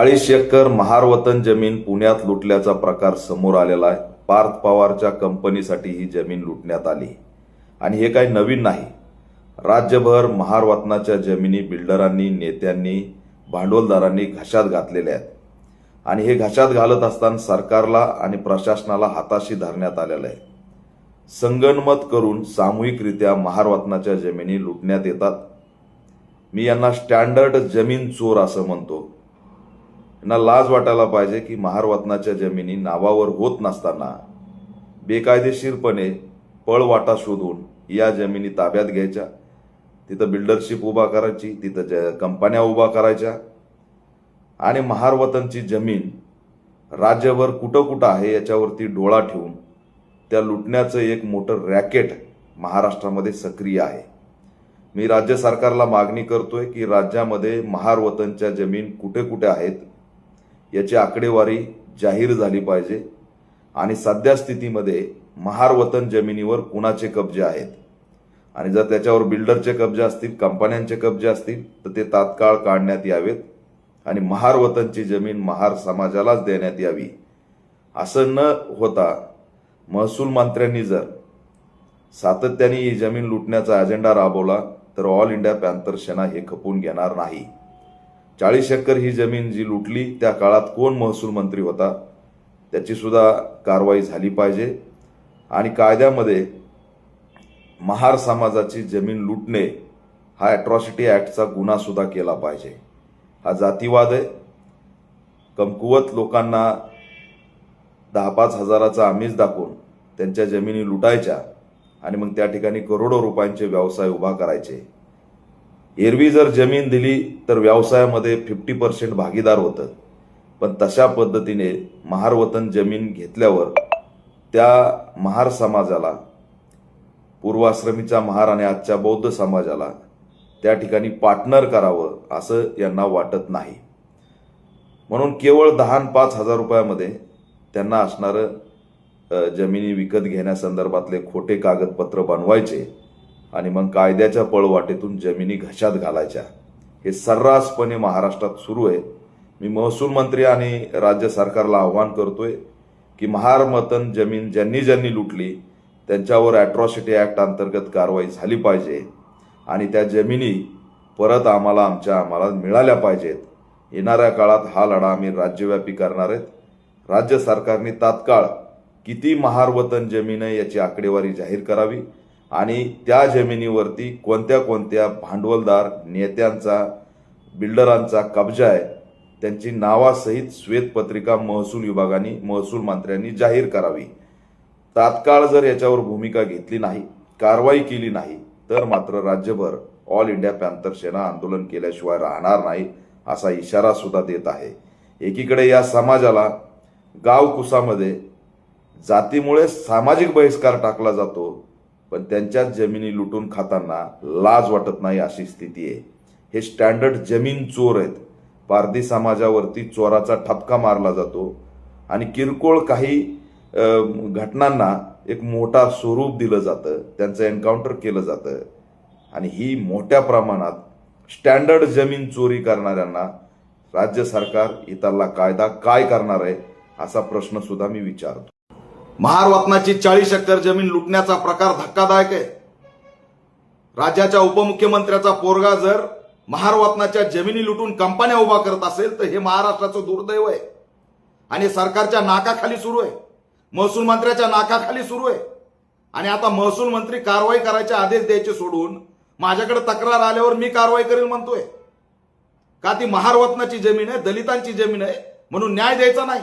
चाळीस एकर महारवतन जमीन पुण्यात लुटल्याचा प्रकार समोर आलेला आहे. पार्थ पवारच्या कंपनीसाठी ही जमीन लुटण्यात आली. आणि हे काही नवीन नाही. राज्यभर महारवतनाच्या जमिनी बिल्डरांनी नेत्यांनी भांडवलदारांनी घशात घातलेल्या आहेत. आणि हे घशात घालत असताना सरकारला आणि प्रशासनाला हाताशी धरण्यात आलेलं आहे. संगणमत करून सामूहिकरित्या महारवतनाच्या जमिनी लुटण्यात येतात. मी यांना स्टँडर्ड जमीन चोर असं म्हणतो. यांना लाज वाटायला पाहिजे की महारवतनाच्या जमिनी नावावर होत नसताना बेकायदेशीरपणे पळवाटा शोधून या जमिनी ताब्यात घ्यायच्या. तिथं बिल्डरशिप उभा करायची तिथं ज कंपन्या उभा करायच्या. आणि महारवतनची जमीन राज्यभर कुठं कुठं आहे याच्यावरती डोळा ठेवून त्या लुटण्याचं एक मोठं रॅकेट महाराष्ट्रामध्ये सक्रिय आहे. मी राज्य सरकारला मागणी करतोय की राज्यामध्ये महारवतनच्या जमीन कुठे कुठे आहेत याची आकडेवारी जाहीर झाली पाहिजे. आणि सध्या स्थितीमध्ये महारवतन जमिनीवर कुणाचे कब्जे आहेत? आणि जर त्याच्यावर बिल्डरचे कब्जे असतील कंपन्यांचे कब्जे असतील तर ते तात्काळ काढण्यात यावेत. आणि महारवतनची जमीन महार समाजालाच देण्यात यावी. असं न होता महसूल मंत्र्यांनी जर सातत्याने ही जमीन लुटण्याचा अजेंडा राबवला तर ऑल इंडिया पॅन्थर सेना हे खपून घेणार नाही. चाळीस एकर ही जमीन जी लुटली त्या काळात कोण महसूल मंत्री होता? त्याची सुद्धा कारवाई झाली पाहिजे. आणि कायद्यामध्ये महार समाजाची जमीन लुटणे हा ॲट्रॉसिटी ॲक्टचा गुन्हासुद्धा केला पाहिजे. हा जातीवाद आहे. कमकुवत लोकांना दहा पाच हजाराचा आमिष दाखवून त्यांच्या जमिनी लुटायच्या आणि मग त्या ठिकाणी करोडो रुपयांचे व्यवसाय उभा करायचे. एरवी जर जमीन दिली तर व्यवसायामध्ये फिफ्टी पर्सेंट भागीदार होतं. पण तशा पद्धतीने महारवतन जमीन घेतल्यावर त्या महार समाजाला पूर्वाश्रमीचा महार आणि आजच्या बौद्ध समाजाला त्या ठिकाणी पार्टनर करावं असं यांना वाटत नाही. म्हणून केवळ दहा पाच हजार रुपयामध्ये त्यांना असणारं जमिनी विकत घेण्यासंदर्भातले खोटे कागदपत्र बनवायचे आणि मग कायद्याच्या पळवाटेतून जमिनी घशात घालायच्या. हे सर्रासपणे महाराष्ट्रात सुरू आहे. मी महसूल मंत्री आणि राज्य सरकारला आव्हान करतोय की महारमतन जमीन ज्यांनी ज्यांनी लुटली त्यांच्यावर ॲट्रॉसिटी ॲक्ट अंतर्गत कारवाई झाली पाहिजे आणि त्या जमिनी परत आम्हाला आमच्या आम्हाला मिळाल्या पाहिजेत. येणाऱ्या काळात हा लढा आम्ही राज्यव्यापी करणार आहेत. राज्य सरकारने तात्काळ किती महारवतन जमीन आहे याची आकडेवारी जाहीर करावी? आणि त्या जमिनीवरती कोणत्या कोणत्या भांडवलदार नेत्यांचा बिल्डरांचा कब्जा आहे त्यांची नावासहित श्वेतपत्रिका महसूल विभागाने महसूल मंत्र्यांनी जाहीर करावी. तात्काळ जर याच्यावर भूमिका घेतली नाही कारवाई केली नाही तर मात्र राज्यभर ऑल इंडिया पॅन्थर सेना आंदोलन केल्याशिवाय राहणार नाही असा इशारा सुद्धा देत आहे. एकीकडे या समाजाला गाव कुसामध्ये जातीमुळे सामाजिक बहिष्कार टाकला जातो पण त्यांच्याच जमिनी लुटून खाताना लाज वाटत नाही अशी स्थिती आहे. हे स्टँडर्ड जमीन चोर आहेत. पारधी समाजावरती चोराचा ठपका मारला जातो आणि किरकोळ काही घटनांना एक मोठा स्वरूप दिलं जातं. त्यांचं एन्काउंटर केलं जातं. आणि ही मोठ्या प्रमाणात स्टँडर्ड जमीन चोरी करणाऱ्यांना राज्य सरकार इतरला कायदा काय करणार आहे असा प्रश्न सुद्धा मी विचारतो. महारवतनाची चाळीस एकर जमीन लुटण्याचा प्रकार धक्कादायक आहे. राज्याच्या उपमुख्यमंत्र्याचा पोरगा जर महारवतनाच्या जमिनी लुटून कंपन्या उभा करत असेल तर हे महाराष्ट्राचं दुर्दैव आहे. आणि सरकारच्या नाकाखाली सुरू आहे. महसूल मंत्र्याच्या नाकाखाली सुरू आहे. आणि आता महसूल मंत्री कारवाई करायचे आदेश द्यायचे सोडून माझ्याकडे तक्रार आल्यावर मी कारवाई करेल म्हणतोय. का ती महारवतनाची जमीन आहे दलितांची जमीन आहे म्हणून न्याय द्यायचा नाही.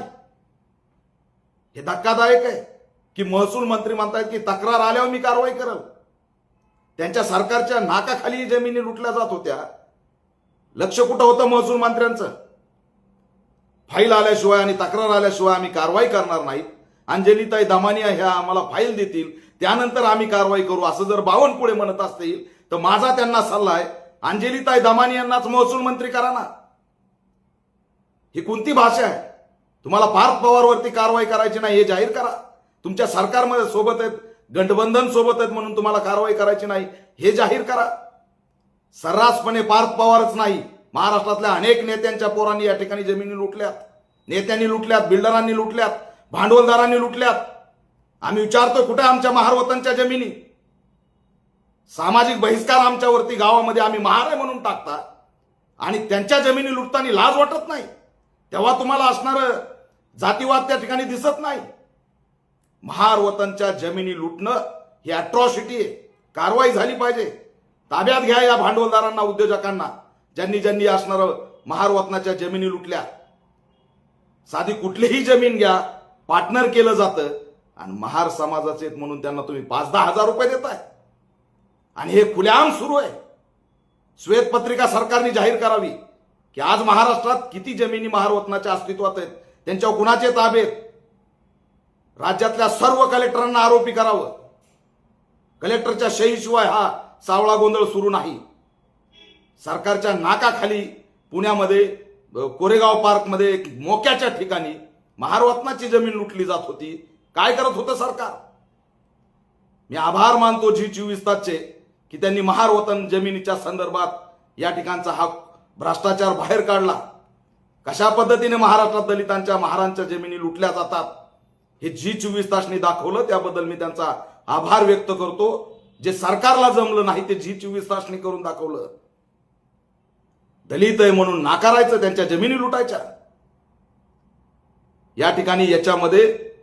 हे धक्कादायक आहे. की महसूल मंत्री म्हणतात की तक्रार आल्यावर मी कारवाई करल. त्यांच्या सरकारच्या नाकाखाली जमिनी लुटल्या जात होत्या. लक्ष कुठं होतं महसूल मंत्र्यांचं? फाईल आल्याशिवाय आणि तक्रार आल्याशिवाय आम्ही कारवाई करणार नाहीत अंजलीताई दमानिया ह्या आम्हाला फाईल देतील. त्यानंतर आम्ही कारवाई करू असं जर बावनकुळे म्हणत असतील तर माझा त्यांना सल्ला आहे. अंजलीताई दमानियांनाच महसूल मंत्री करा ना. ही कोणती भाषा आहे? तुम्हाला पार्थ पवारवरती कारवाई करायची नाही हे जाहीर करा. तुमच्या सरकारमध्ये सोबत आहेत गठबंधन सोबत आहेत म्हणून तुम्हाला कारवाई करायची नाही. हे जाहीर करा. सर्रासपणे पार्थ पवारच नाही. महाराष्ट्रातल्या अनेक नेत्यांच्या पोरांनी या ठिकाणी जमिनी लुटल्यात. नेत्यांनी लुटल्यात बिल्डरांनी लुटल्यात भांडवलदारांनी लुटल्यात. आम्ही विचारतो कुठे आमच्या महारवतांच्या जमिनी? सामाजिक बहिष्कार आमच्यावरती गावामध्ये आम्ही महार आहे म्हणून टाकता. आणि त्यांच्या जमिनी लुटताना लाज वाटत नाही. तेव्हा तुम्हाला असणारं जातीवाद त्या ठिकाणी दिसत नाही. महारवतनच्या जमिनी लुटणं ही अट्रॉसिटी आहे. कारवाई झाली पाहिजे. ताब्यात घ्या या भांडवलदारांना उद्योजकांना ज्यांनी ज्यांनी असणार महारवतनाच्या जमिनी लुटल्या. साधी कुठलीही जमीन घ्या पार्टनर केलं जातं आणि महार समाजाचे आहेत म्हणून त्यांना तुम्ही पाच दहा हजार रुपये देताय. आणि हे खुलेआम सुरू आहे. श्वेतपत्रिका सरकारने जाहीर करावी की आज महाराष्ट्रात किती जमिनी महारवतनाच्या अस्तित्वात आहेत त्यांच्यावर कुणाचे ताबे आहेत? राज्यातल्या सर्व कलेक्टरांना आरोपी करावं. कलेक्टरच्या शहीशिवाय हा सावळा गोंधळ सुरू नाही. सरकारच्या नाकाखाली पुण्यामध्ये कोरेगाव पार्कमध्ये एक मोक्याच्या ठिकाणी महारवतनाची जमीन लुटली जात होती. काय करत होतं सरकार? मी आभार मानतो जी चोवीस तासचे की त्यांनी महारवतन जमिनीच्या संदर्भात या ठिकाणचा हा भ्रष्टाचार बाहेर काढला. कशा पद्धतीने महाराष्ट्रात दलितांच्या महारांच्या जमिनी लुटल्या जातात? हे जी चोवीस तासनी दाखवलं त्याबद्दल मी त्यांचा आभार व्यक्त करतो. जे सरकारला जमलं नाही ते जी चोवीस तासने करून दाखवलं. दलित आहे म्हणून नाकारायचं त्यांच्या जमिनी लुटायच्या. या ठिकाणी याच्यामध्ये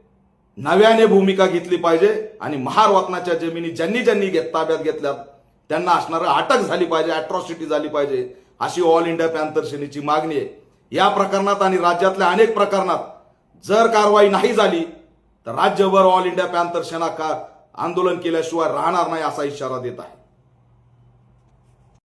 नव्याने भूमिका घेतली पाहिजे आणि महारत्नाच्या जमिनी ज्यांनी ज्यांनी घेत ताब्यात घेतल्या त्यांना असणारं अटक झाली पाहिजे अॅट्रॉसिटी झाली पाहिजे अशी ऑल इंडिया पॅन्थर सेनेची मागणी आहे. या प्रकरणात आणि राज्यातल्या अनेक प्रकरणात जर कारवाई नाही झाली तर राज्यभर ऑल इंडिया पॅन्थर सेना का आंदोलन केल्याशिवाय राहणार नाही असा इशारा देत आहे.